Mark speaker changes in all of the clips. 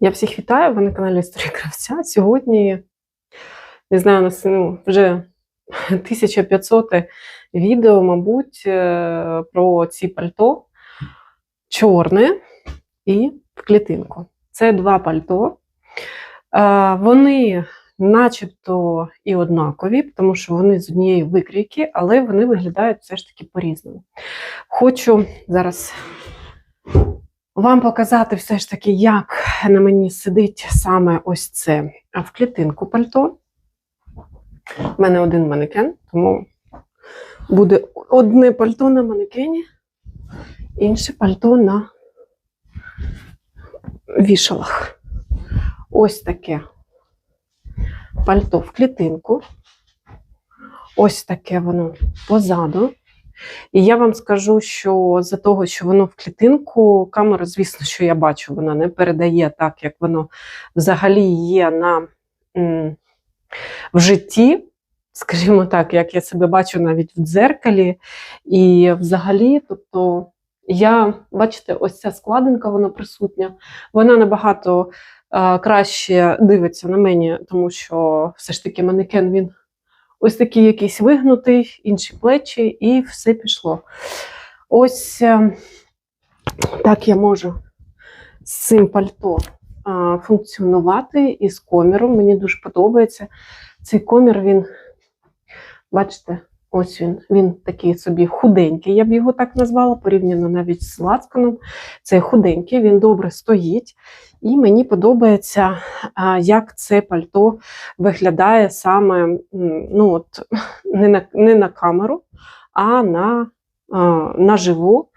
Speaker 1: Я всіх вітаю, ви на каналі Історія Кравця. Сьогодні, не знаю, нас ну, вже 1500 відео, мабуть, е, про ці пальто чорне і в клітинку. Це два пальто. Е, Вони начебто і однакові, тому що вони з однієї викрійки, але вони виглядають все ж таки по-різному. Хочу зараз вам показати все ж таки, як на мені сидить саме ось це в клітинку пальто. У мене один манекен, тому буде одне пальто на манекені, інше пальто на вішалах. Ось таке пальто в клітинку. Ось таке воно позаду. І я вам скажу, що за того, що воно в клітинку, камера, звісно, що я бачу, вона не передає так, як воно взагалі є на, в житті. Скажімо так, як я себе бачу навіть в дзеркалі. І взагалі, тобто, я, бачите, ось ця складинка, вона присутня, вона набагато е, краще дивиться на мені, тому що все ж таки манекен він ось такий якийсь вигнутий, інші плечі, і все пішло. Ось е, так я можу з цим пальто функціонувати і з коміром. Мені дуже подобається. Цей комір, він, бачите, ось він, він такий собі худенький, я б його так назвала, порівняно навіть з лацканом. Це худенький, він добре стоїть. І мені подобається, як це пальто виглядає саме ну, от, не, на, не на камеру, а на, на живу.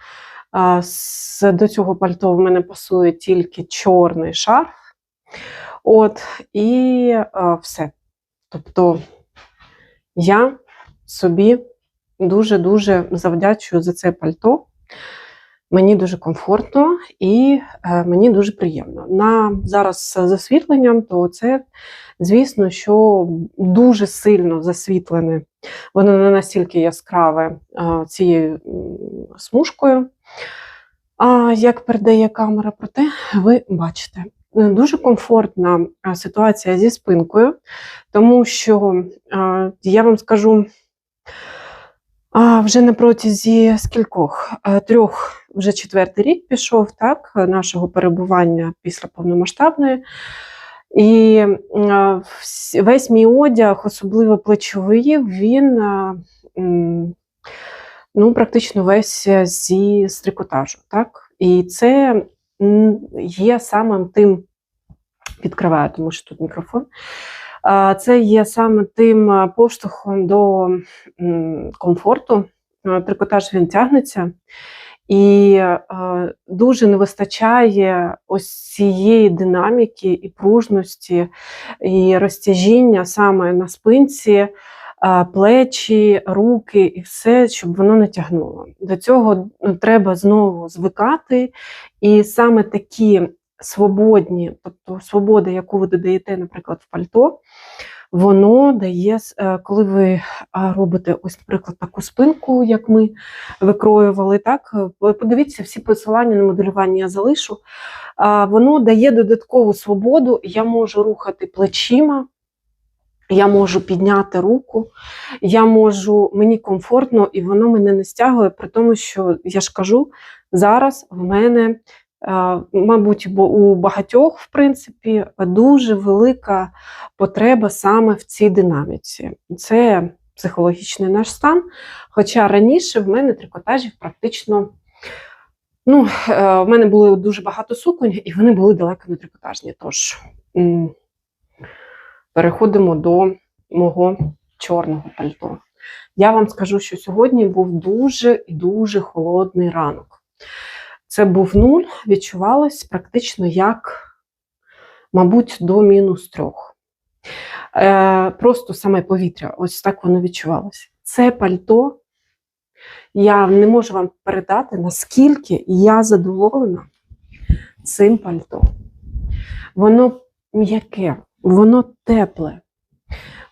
Speaker 1: До цього пальто в мене пасує тільки чорний шарф. От, і все. Тобто я собі дуже-дуже завдячую за це пальто. Мені дуже комфортно і е, мені дуже приємно. На зараз з засвітленням, то це, звісно, що дуже сильно засвітлене. Воно не настільки яскраве цією смужкою, а як передає камера, проте ви бачите. Дуже комфортна ситуація зі спинкою, тому що я вам скажу. А вже на протязі скількох Е, трьох, вже четвертий рік пішов так, нашого перебування після повномасштабної. І е, весь мій одяг, особливо плечовий, він е, ну, практично весь зі з трикотажу. Так? І це є самим тим, відкриваю, тому що тут мікрофон. Це є саме тим поштовхом до комфорту. Трикотаж він тягнеться, і е, дуже не вистачає ось цієї динаміки і пружності, і розтяжіння саме на спинці, е, плечі, руки і все, щоб воно не тягнуло. До цього ну, треба знову звикати, і саме такі свободні, тобто свобода, яку ви додаєте, наприклад, в пальто, воно дає, е, коли ви робите ось, наприклад, таку спинку, як ми викроювали, так, е, подивіться, всі посилання на моделювання я залишу. Воно дає додаткову свободу, я можу рухати плечима. Я можу підняти руку, я можу, мені комфортно, і воно мене не стягує, при тому, що я ж кажу, зараз в мене Мабуть, бо у багатьох, в принципі, дуже велика потреба саме в цій динаміці. Це психологічний наш стан. Хоча раніше в мене трикотажів практично. Ну, е, в мене було дуже багато суконь, і вони були далеко не трикотажні. Тож переходимо до мого чорного пальто. Я вам скажу, що сьогодні був дуже і дуже холодний ранок. Це був нуль, відчувалось практично як, мабуть, до мінус трьох. Е, просто саме повітря, ось так воно відчувалося. Це пальто, я не можу вам передати, наскільки я задоволена цим пальто. Воно м'яке, воно тепле.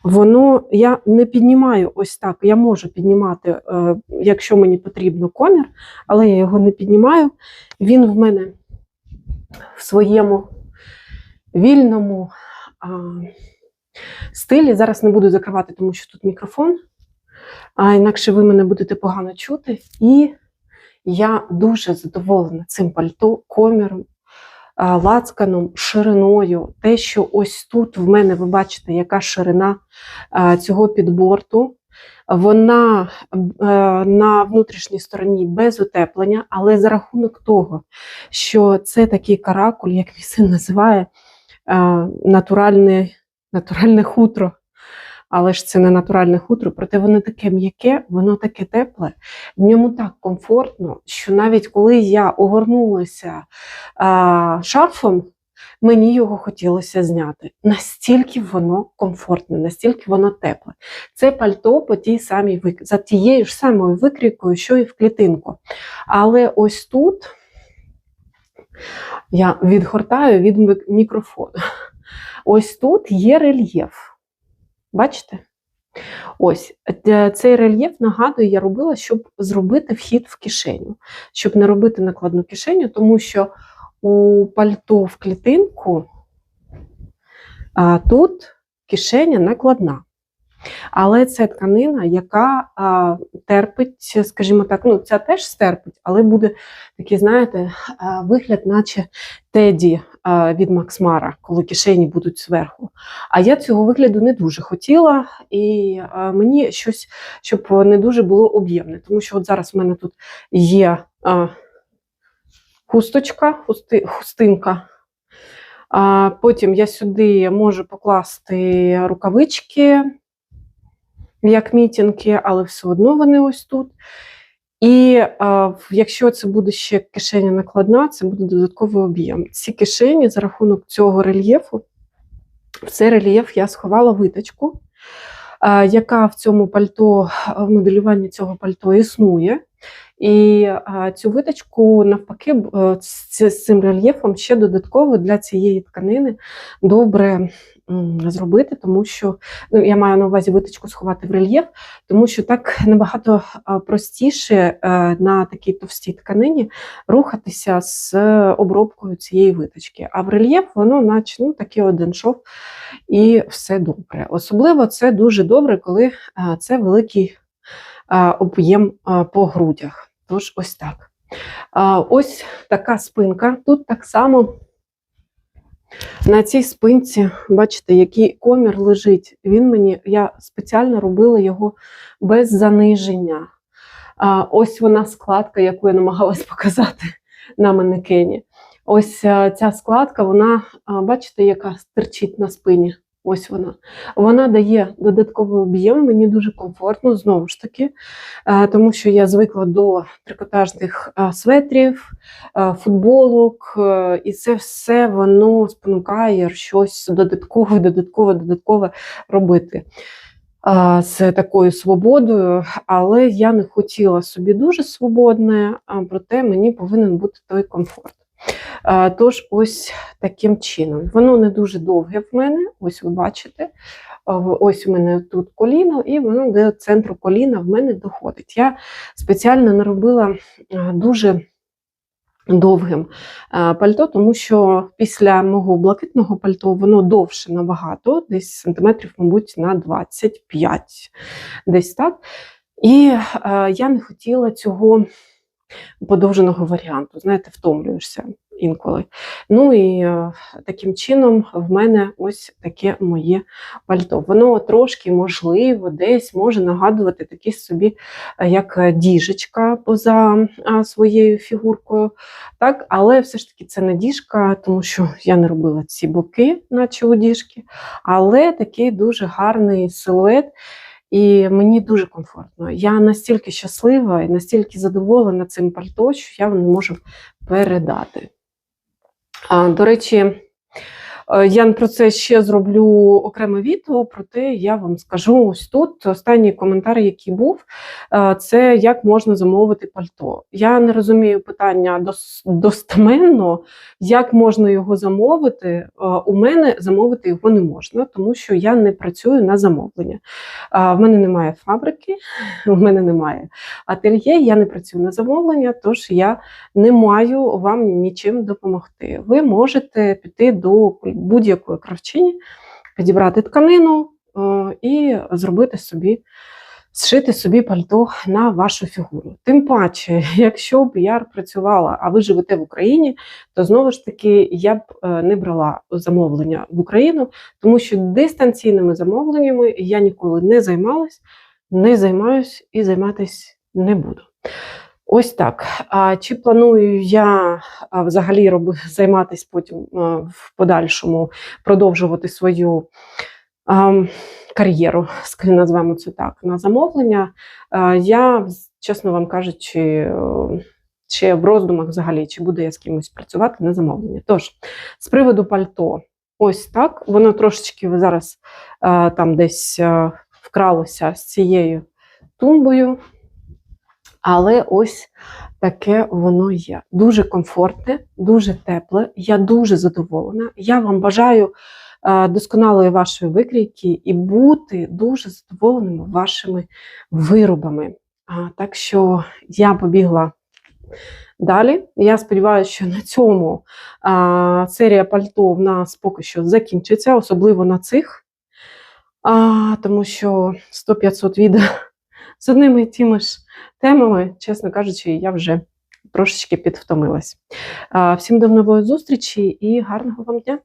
Speaker 1: Воно я не піднімаю ось так. Я можу піднімати, е, якщо мені потрібно комір, але я його не піднімаю. Він в мене в своєму вільному стилі. Зараз не буду закривати, тому що тут мікрофон, а інакше ви мене будете погано чути. І я дуже задоволена цим пальто, коміром, лацканом, шириною. Те, що ось тут в мене, ви бачите, яка ширина цього підборту. Вона е, на внутрішній стороні без утеплення, але за рахунок того, що це такий каракуль, як мій син називає, натуральне, натуральне хутро. Але ж це не натуральне хутро, проте воно таке м'яке, воно таке тепле, в ньому так комфортно, що навіть коли я огорнулася а, шарфом, мені його хотілося зняти. Настільки воно комфортне, настільки воно тепле. Це пальто по тій самій за тією ж самою викрійкою, що і в клітинку. Але ось тут я відгортаю від мік- мікрофону. Ось тут є рельєф. Бачите? Ось е, цей рельєф, нагадую, я робила, щоб зробити вхід в кишеню, щоб не робити накладну кишеню, тому що у пальто в клітинку а, тут кишеня накладна. Але це тканина, яка а, терпить, скажімо так, ну ця теж стерпить, але буде такий, знаєте, а, вигляд, наче теді а, від Максмара, коли кишені будуть зверху. А я цього вигляду не дуже хотіла, і а, мені щось, щоб не дуже було об'ємне. Тому що от зараз в мене тут є а, хусточка, хусти, хустинка. Потім я сюди можу покласти рукавички, як мітінки, але все одно вони ось тут. І а, якщо це буде ще кишеня накладна, це буде додатковий об'єм. Ці кишені за рахунок цього рельєфу, в цей рельєф я сховала виточку, а, яка в цьому пальто, в моделюванні цього пальто існує. І а, цю виточку, навпаки, е, з, з цим рельєфом ще додатково для цієї тканини добре зробити, тому що ну, я маю на увазі виточку сховати в рельєф, тому що так набагато простіше е, на такій товстій тканині рухатися з обробкою цієї виточки. А в рельєф воно, наче ну, такий один шов, і все добре. Особливо це дуже добре, коли е, це великий е, об'єм по грудях. Тож ось так. Ось така спинка. Тут так само на цій спинці, бачите, який комір лежить. Він мені, я спеціально робила його без заниження. А, Ось вона складка, яку я намагалась показати на манекені. Ось ця складка, вона, бачите, яка стирчить на спині. Ось вона. Вона дає додатковий об'єм, мені дуже комфортно, знову ж таки, е, тому що я звикла до трикотажних е, светрів, е, футболок, і це все воно спонукає щось додаткове, додаткове, додаткове робити з такою свободою. Але я не хотіла собі дуже свободне, проте мені повинен бути той комфорт. Е, Тож, ось таким чином. Воно не дуже довге в мене, ось ви бачите. Е, Ось у мене тут коліно, і воно до центру коліна в мене доходить. Я спеціально не робила е, дуже довгим пальто, тому що після мого блакитного пальто воно довше набагато, десь сантиметрів, мабуть, на 25, десь так. І я не хотіла цього подовженого варіанту. Знаєте, втомлюєшся інколи. Ну і е, таким чином в мене ось таке моє пальто. Воно трошки, можливо, десь може нагадувати такий собі, е, як е, діжечка поза своєю фігуркою. Так? Але все ж таки це не діжка, тому що я не робила ці боки, наче у діжки, але такий дуже гарний силует. І мені дуже комфортно. Я настільки щаслива і настільки задоволена цим пальто, що я вам не можу передати. А, До речі, я про це ще зроблю окреме відео, проте я вам скажу ось тут. Останній коментар, який був, е, це як можна замовити пальто. Я не розумію питання достеменно, як можна його замовити. Е, У мене замовити його не можна, тому що я не працюю на замовлення. В мене немає фабрики, в мене немає ательє, я не працюю на замовлення, тож я не маю вам нічим допомогти. Ви можете піти до будь-якої кравчині, підібрати тканину е, і зробити собі, зшити собі пальто на вашу фігуру. Тим паче, якщо б я працювала, а ви живете в Україні, то знову ж таки я б е, не брала замовлення в Україну, тому що дистанційними замовленнями я ніколи не займалась, не займаюсь і займатися не буду. Ось так. А чи планую я взагалі займатися потім в подальшому, продовжувати свою кар'єру, назвемо це так, на замовлення? Я, чесно вам кажучи, ще в роздумах взагалі, чи буду я з кимось працювати на замовлення. Тож, з приводу пальто, ось так. Воно трошечки зараз там десь вкралося з цією тумбою. Але ось таке воно є. Дуже комфортне, дуже тепле. Я дуже задоволена. Я вам бажаю е, досконалої вашої викрійки і бути дуже задоволеними вашими виробами. Так що я побігла далі. Я сподіваюся, що на цьому серія пальто в нас поки що закінчиться, особливо на цих. А, тому що 100-500 відео з одними і тими ж темами, чесно кажучи, я вже трошечки підвтомилась. Всім до нової зустрічі і гарного вам дня!